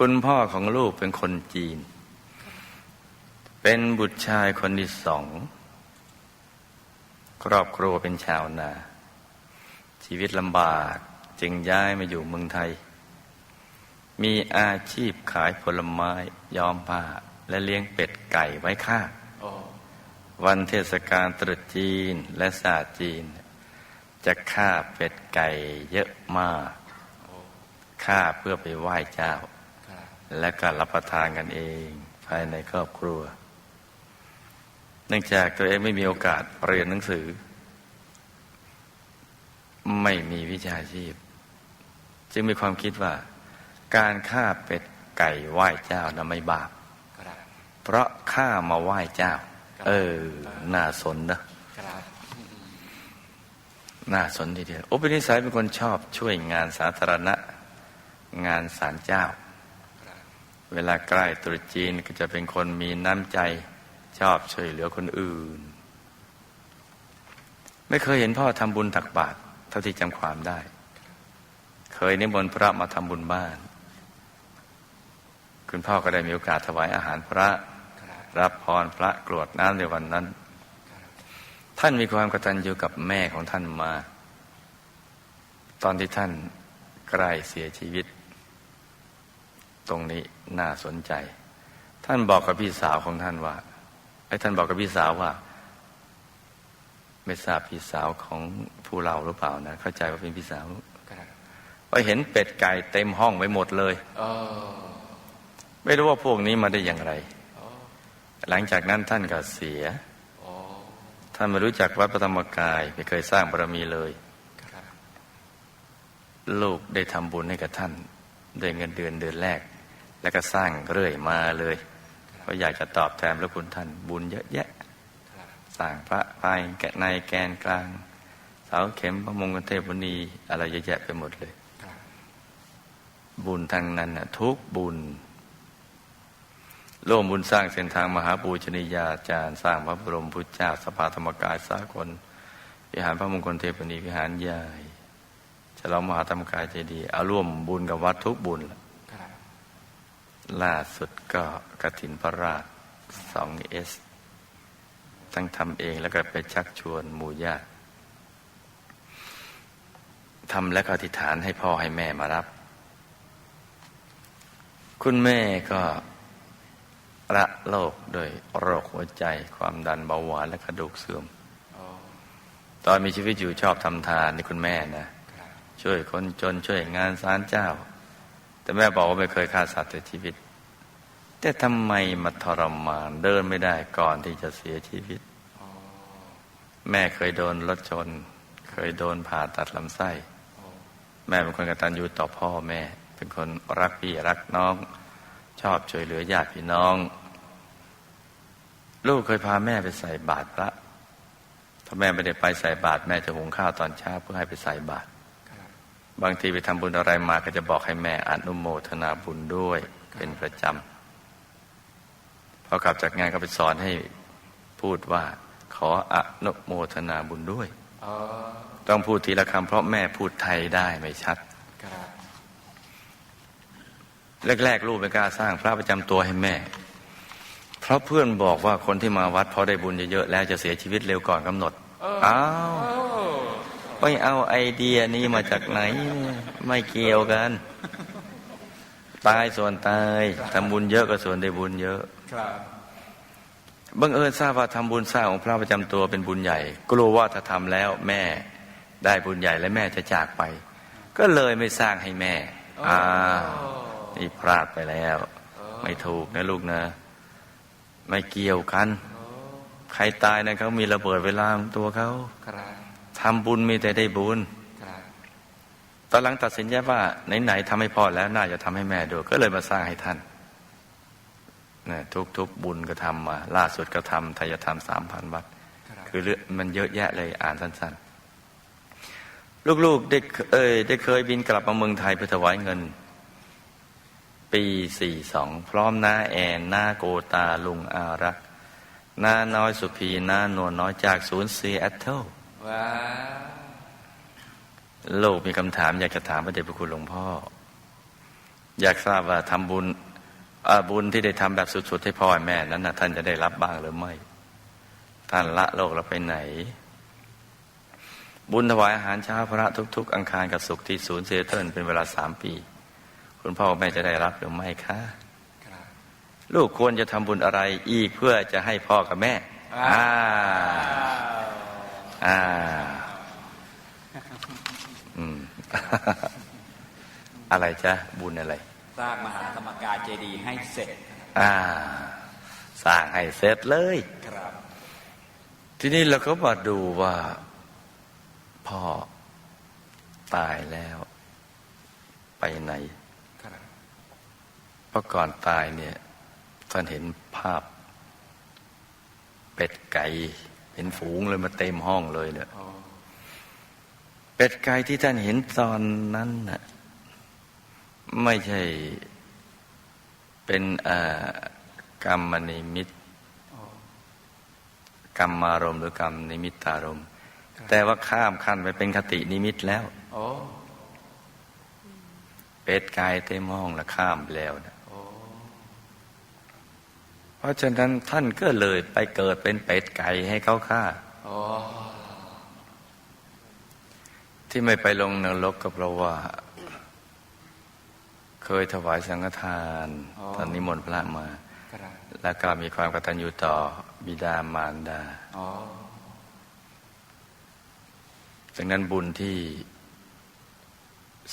คุณพ่อของลูกเป็นคนจีน เป็นบุตรชายคนที่สอง ครอบครัวเป็นชาวนา ชีวิตลำบากจึงย้ายมาอยู่เมืองไทย มีอาชีพขายผลไม้ย้อมผ้าและเลี้ยงเป็ดไก่ไว้ค่าวันเทศกาลตรุษจีนและศาสตร์จีน จะฆ่าเป็ดไก่เยอะมากฆ่าเพื่อไปไหว้เจ้า และก็รับประทานกันเองภายในครอบครัว เนื่องจากตัวเองไม่มีโอกาสเรียนหนังสือ ไม่มีวิชาชีพ จึงมีความคิดว่า การฆ่าเป็ดไก่ไหว้เจ้านะไม่บาปเพราะฆ่ามาไหว้เจ้า เออ น่าสนนะน่าสนทีเดียวโอเป็นนิสัยเป็นคนชอบช่วยงานสาธารณะ งานศาลเจ้า เวลาใกล้ตรุษจีนก็จะเป็นคนมีน้ำใจชอบช่วยเหลือคนอื่น ไม่เคยเห็นพ่อทำบุญตักบาตรเท่าที่จำความได้ เคยนิมนต์พระมาทำบุญบ้าน คุณพ่อก็ได้มีโอกาสถวายอาหารพระ รับพรพระกรวดน้ำในวันนั้น ท่านมีความกตัญญูกับแม่ของท่านมา ตอนที่ท่านใกล้เสียชีวิต ตรงนี้น่าสนใจ ท่านบอกกับพี่สาวของท่านว่าไอ้ท่านบอกกับพี่สาวว่า ไม่ทราบพี่สาวของผู้เราหรือเปล่านะ เข้าใจว่าเป็นพี่สาวไปเห็นเป็ดไก่เต็มห้องไปหมดเลยไม่รู้ว่าพวกนี้มาได้อย่างไร หลังจากนั้นท่านก็เสียท่านไม่รู้จักวัดพระธรรมกายไม่เคยสร้างบารมีเลยลูกได้ทำบุญให้กับท่านด้วยเงินเดือนเดือนแรก แล้วก็สร้างเรื่อยมาเลยเพราะอยากจะตอบแทนพระคุณท่านบุญเยอะแยะสร้างพระภายแกะในแกนกลาง เสาเข็มพระมงคลเทพบุณีอะไรเยอะแยะไปหมดเลย บุญทางนั้นนะทุกบุญร่วมบุญสร้างเส้นทางมหาปูชนียาจารย์สร้างพระบรมพุทธเจ้าสภาธรรมกายสากลวิหารพระมงคลเทพนีวิหารใหญ่ฉลองมหาธรรมกายเจดีย์เอาร่วมบุญกับวัดทุกบุญล่ ล่าสุดก็กระถินพระราชสองเอสทั้งทำเองแล้วก็ไปชักชวนหมู่ญาติทำและก็อธิษฐานให้พ่อให้แม่มารับ คุณแม่ก็ละโลกโดยโรคหัวใจความดันเบาหวานและกระดูกเสื่อมตอนมีชีวิตอยู่ชอบทำทานนี่คุณแม่นะ ช่วยคนจนช่วยงานสารเจ้า แต่แม่บอกว่าไม่เคยฆ่าสัตว์ในชีวิต แต่ทำไมมาทรมานเดินไม่ได้ก่อนที่จะเสียชีวิต แม่เคยโดนรถชน เคยโดนผ่าตัดลำไส้ แม่เป็นคนกตัญญูต่อพ่อแม่ เป็นคนรักพี่รักน้อง ชอบช่วยเหลือญาติพี่น้อง ลูกเคยพาแม่ไปใส่บาตรพระถ้าแม่ไม่ได้ไปใส่บาตรแม่จะหุงข้าวตอนเช้าเพื่อให้ไปใส่บาตร บางทีไปทำบุญอะไรมาก็จะบอกให้แม่อนุโมทนาบุญด้วยเป็นประจำพอกลับจากงานก็ไปสอนให้พูดว่า ขออนุโมทนาบุญด้วยต้องพูดทีละคำเพราะแม่พูดไทยได้ไม่ชัดแรกๆลูกไม่กล้าสร้างพระประจำตัวให้แม่ เพราะเพื่อนบอกว่าคนที่มาวัดพอได้บุญเยอะๆแล้วจะเสียชีวิตเร็วก่อนกำหนดอ้าว ไปเอาไอเดียนี้มาจากไหน ไม่เกี่ยวกัน ตายส่วนตายทำบุญเยอะก็ส่วนได้บุญเยอะบังเอิญทราบว่าทำบุญสร้างของพระประจำตัวเป็นบุญใหญ่ กลัวว่าถ้าทำแล้วแม่ได้บุญใหญ่และแม่จะจากไป ก็เลยไม่สร้างให้แม่อ้าวนี่พลาดไปแล้ว ไม่ถูกนะลูกนะ ไม่เกี่ยวกัน ใครตายนะเขามีระเบิดเวลาของตัวเขาทำบุญมีแต่ได้บุญตอนหลังตัดสินใจว่าไหนๆทำให้พ่อแล้วน่าจะทำให้แม่ดูก็เลยมาสร้างให้ท่านนะทุกๆบุญก็ทำมาล่าสุดก็ทำทายธรรมสามพันวัดคือเรื่องมันเยอะแยะเลยอ่านสั้น ๆ ลูกๆได้เอ้ยได้เคยบินกลับมาเมืองไทยไปถวายเงิน ปีสี่สองพร้อมน้าแอนน้าโกตาลุงอารักน้าน้อยสุพีน้านวลน้อยจากศูนย์ซีแอตเทิล ว้าโลกมีคำถามอยากจะถามพระเดชพระคุณหลวงพ่อ อยากทราบว่าทำบุญอ่าบุญที่ได้ทำแบบสุดๆให้พ่อให้แม่นั้นนะท่านจะได้รับบ้างหรือไม่ ท่านละโลกแล้วไปไหน บุญถวายอาหารเช้าพระทุก ๆ อังคารกับสุขที่ศูนย์เซเทิลเป็นเวลาสามปี คุณพ่อแม่จะได้รับหรือไม่คะครับลูกควรจะทำบุญอะไรอีกเพื่อจะให้พ่อกับแม่ อ่า อ่าอืมอะไรจ๊ะบุญอะไรสร้างมหาธรรมกายเจดีย์ให้เสร็จ อ่า สร้างให้เสร็จเลยครับ ทีนี้เราก็มาดูว่า พ่อตายแล้ว ไปไหนครับเพราะก่อนตายเนี่ยท่านเห็นภาพ เป็ดไก่ เป็นฝูงเลยมาเต็มห้องเลยเนี่ยอ๋อเป็ดไก่ที่ท่านเห็นตอนนั้นน่ะไม่ใช่เป็นเอ่อกรรมนิมิตอ๋อกรรมารมณ์หรือกรรมนิมิตารมณ์ แต่ว่าข้ามขั้นไปเป็นคตินิมิตแล้วโอ้เป็ดไก่เต็มห้องแล้วข้ามไปแล้วนะโอ้เพ ราะฉะนั้นท่านก็เลยไปเกิดเป็นเป็ดไก่ให้เขาฆ่าโอ้ที่ไม่ไปลงนรกก็เพราะว่า เคยถวายสังฆทาน ตอนนิมนต์พระมาครับแล้วก็มีความกตัญญูต่อบิดามารดาอ๋อดังนั้นบุญที่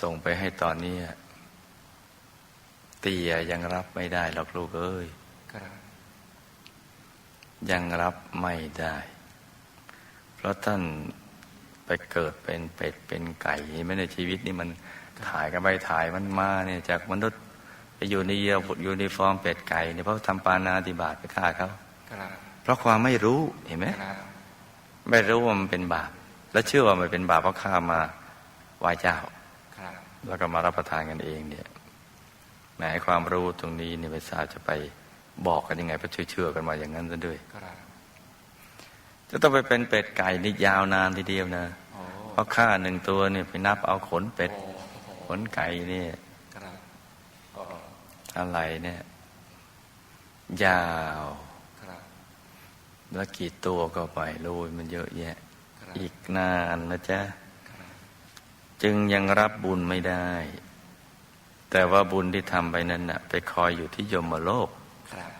ส่งไปให้ตอนนี้เตียยังรับไม่ได้หรอกลูกเอ้ยครับ ยังรับไม่ได้ เพราะท่านไปเกิดเป็นเป็ดเป็นไก่เห็นไหมในชีวิตนี่มันถ่ายกันไปถ่ายมันมาเนี่ยจากมนุษย์ไปอยู่ในเยียยูนิฟอร์มเป็ดไก่เนี่ยเพราะทำปานาติบาตไปฆ่าเขาครับเพราะความไม่รู้เห็นไหมครับไม่รู้ว่ามันเป็นบาป แล้วเชื่อว่ามันเป็นบาปเพราะข้ามาไหว้เจ้าครับแล้วก็มารับประทานกันเองเนี่ยแหมให้ความรู้ตรงนี้เนี่ยไม่ทราบจะไป บอกกันยังไงเพราะเชื่อๆกันมาอย่างนั้นซะด้วยครับจะต้องไปเป็นเป็ดไก่นี่ยาวนานทีเดียวนะโอ้เพราะค่าหนึ่งตัวเนี่ยไปนับเอาขนเป็ดโอ้ขนไก่เนี่ยครับโอ้อะไรเนี่ย ยาวครับแล้วกี่ตัวก็ไปรู้มันเยอะแยะครับอีกนานนะจ๊ะครับจึงยังรับบุญไม่ได้ แต่ว่าบุญที่ทำไปนั้นน่ะ ไปคอยอยู่ที่ยมโลก ครับ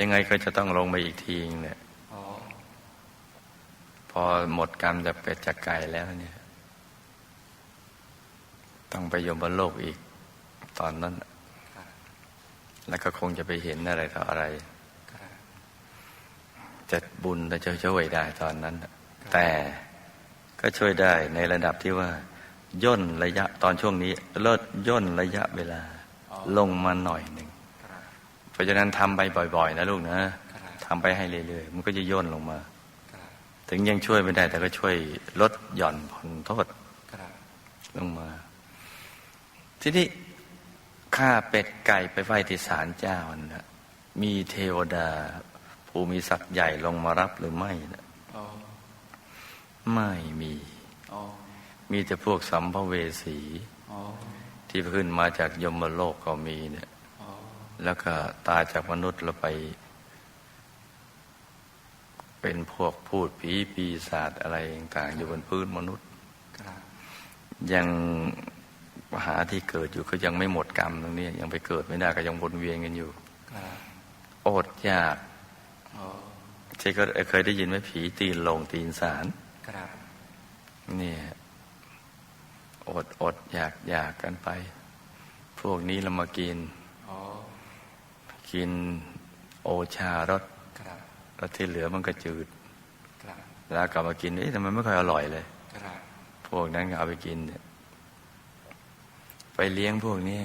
ยังไงก็จะต้องลงไปอีกทีนึงเนี่ยโอ้พอหมดกรรมจากเป็ดจากไก่แล้วเนี่ย ต้องไปยมโลกอีกตอนนั้นน่ะครับแล้วก็คงจะไปเห็นอะไรต่ออะไรครับจะบุญจะช่วยได้ตอนนั้นน่ะแต่ก็ช่วยได้ในระดับที่ว่า ย่นระยะตอนช่วงนี้ เลิศย่นระยะเวลาลงมาหน่อยหนึ่งครับ เพราะฉะนั้นทำไปบ่อย ๆ นะลูกนะครับทำไปให้เรื่อยๆมันก็จะย่นลงมาครับถึงยังช่วยไม่ได้ แต่ก็ช่วยลดหย่อนผ่อนโทษครับลงมา ทีนี้ข้าเป็ดไก่ไปไหว้ที่ศาลเจ้านะมีเทวดาผู้มีศักดิ์ใหญ่ลงมารับหรือไม่นะโอ้ไม่มีโอ้มีแต่พวกสัมภเวสีโอ้ที่ขึ้นมาจากยมโลกก็มีเนี่ยโอ้ แล้วก็ตายจากมนุษย์แล้วไป เป็นพวกพูดผีปีศาจอะไรต่างๆอยู่บนพื้นมนุษย์ยังหาที่เกิดอยู่ก็ยังไม่หมดกรรมตรงนี้ ยังไปเกิดไม่ได้ก็ยังวนเวียนกันอยู่อดอยากโอ้ใช่ก็เคยได้ยินไหมผีตีนลงตีนสารเนี่ยอดอดอยากอยากกันไป พวกนี้เรามากิน กินโอชารสครับแล้วที่เหลือมันก็จืดครับแล้วกลับมากินเอ๊ะทำไมไม่ค่อยอร่อยเลยครับพวกนั้นก็เอาไปกินเนี่ยไปเลี้ยงพวกเนี้ย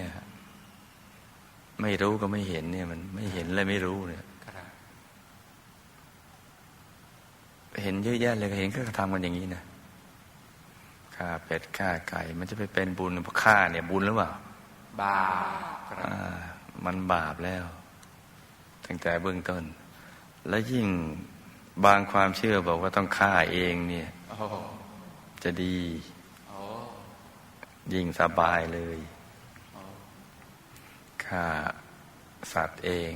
ไม่รู้ก็ไม่เห็นเนี่ย มันไม่เห็นเลยไม่รู้เนี่ยครับเห็นเยอะแยะเลยก็เห็นก็ทำกันอย่างนี้นะฆ่าเป็ดฆ่าไก่ มันจะไปเป็นบุญเพราะฆ่าเนี่ยบุญหรือเปล่า บาปครับอ่ามันบาปแล้ว ตั้งแต่เบื้องต้น แล้วยิ่งบางความเชื่อบอกว่าต้องฆ่าเองเนี่ยจะดียิ่งสบายเลยฆ่าสัตว์เอง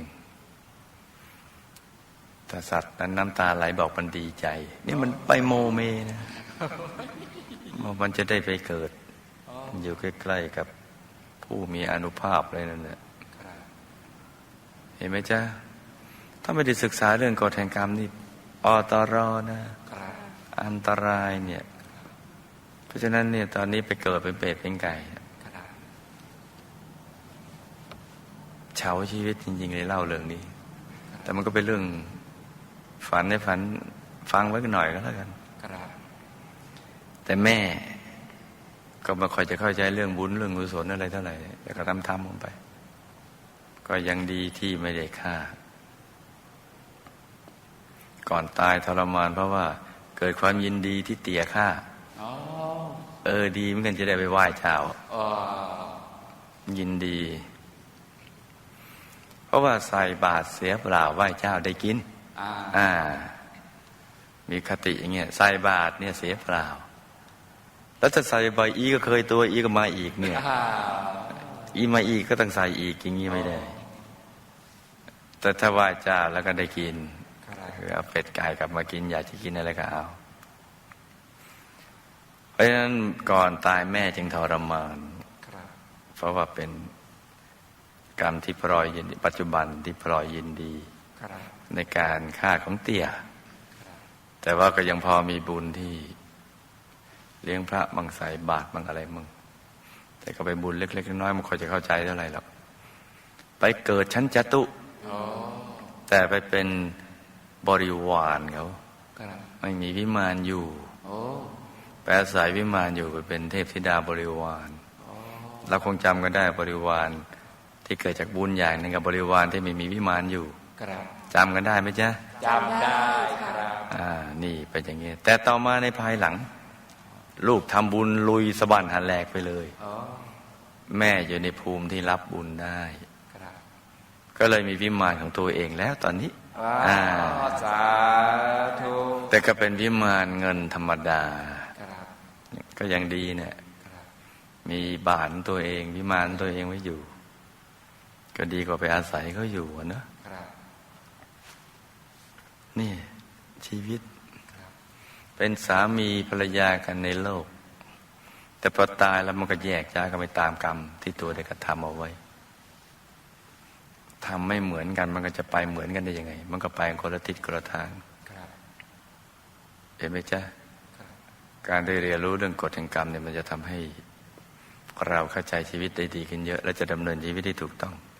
แต่สัตว์นั้นน้ำตาไหลบอกมันดีใจ นี่มันไปโมเมนะมันจะได้ไปเกิด อยู่ใกล้ๆกับผู้มีอนุภาพเลยนั่นแหละเห็นไหมจ๊ะ ถ้าไม่ได้ศึกษาเรื่องกฎแห่งกรรมนี่อตรอนะ อันตรายเนี่ย เพราะฉะนั้นเนี่ยตอนนี้ไปเกิดเป็นเป็ดเป็นไก่เฉาชีวิตจริงๆเลยเล่าเรื่องนี้ แต่มันก็เป็นเรื่องฝันในฝันฟังไว้กันหน่อยก็แล้วกัน แต่แม่ก็ม่ค่อยจะเข้าใจเรื่องบุญเรื่องกุศลอะไรเท่าไหร่แต่ก็ทำทำลงไป ก็ยังดีที่ไม่ได้ฆ่า ก่อนตายทรมานเพราะว่า เกิดความยินดีที่เตี่ยฆ่าอ๋อเออดีเหมือนกันจะได้ไปไหว้เจ้าอ๋อยินดี เพราะว่าใส่บาตรเสียเปล่าไหว้เจ้าได้กินอ่าอ่ามีคติอย่างเงี้ยใส่บาตรเนี่ยเสียเปล่า แล้วถ้าใส่บ่อยอีก็เคยตัวอีก็มาอีกเนี่ยอ่าอีมาอีกก็ต้องใส่อีกอย่างงี้ไม่ได้ แต่ถ้าไหว้เจ้าแล้วก็ได้กิน ครับคือเอาเป็ดไก่กลับมากินอยากจะกินอะไรก็เอา เพราะฉะนั้นก่อนตายแม่จึงทรมานครับเพราะว่าเป็นกรรมที่พลอยยินดีปัจจุบันที่พลอยยินดีครับในการฆ่าของเตี่ย แต่ว่าก็ยังพอมีบุญที่ เลี้ยงพระมังใส่บาตรมังอะไรมึง แต่ก็ไปบุญเล็ก ๆ น้อยๆมันคอยจะเข้าใจเท่าไหร่หรอกไปเกิดชั้นจตุอ๋อแต่ไปเป็น บริวารเขาครับไม่มีวิมานอยู่โอ้แปลสายวิมานอยู่ไปเป็นเทพธิดาบริวารเราคงจำกันได้บริวารที่เกิดจากบุญอย่างหนึ่งกับบริวารที่ไม่มีวิมานอยู่ครับจำกันได้ไหมจ๊ะจำได้ครับอ่านี่เป็นอย่างนี้แต่ต่อมาในภายหลัง ลูกทำบุญลุยสะบันหันแหลกไปเลยอ๋อแม่อยู่ในภูมิที่รับบุญได้ครับก็เลยมีวิมานของตัวเองแล้วตอนนี้ว้า อ่าวสาธุแต่ก็เป็นวิมานเงินธรรมดาครับก็ยังดีเนี่ยครับมีบ้านตัวเองวิมานตัวเองไว้อยู่ ก็ดีกว่าไปอาศัยเขาอยู่อะเนอะครับนี่ชีวิตครับเป็นสามีภรรยากันในโลก แต่พอตายแล้วมันก็แยกย้ายกันไปตามกรรมที่ตัวได้กระทำเอาไว้ ทำไม่เหมือนกัน มันก็จะไปเหมือนกันได้ยังไง มันก็ไปคนละทิศคนละทางครับเห็นไหมจ๊ะครับการได้เรียนรู้เรื่องกฎแห่งกรรมเนี่ยมันจะทำให้เราเข้าใจชีวิตได้ดีขึ้นเยอะ และจะดำเนินชีวิตได้ถูกต้องครับ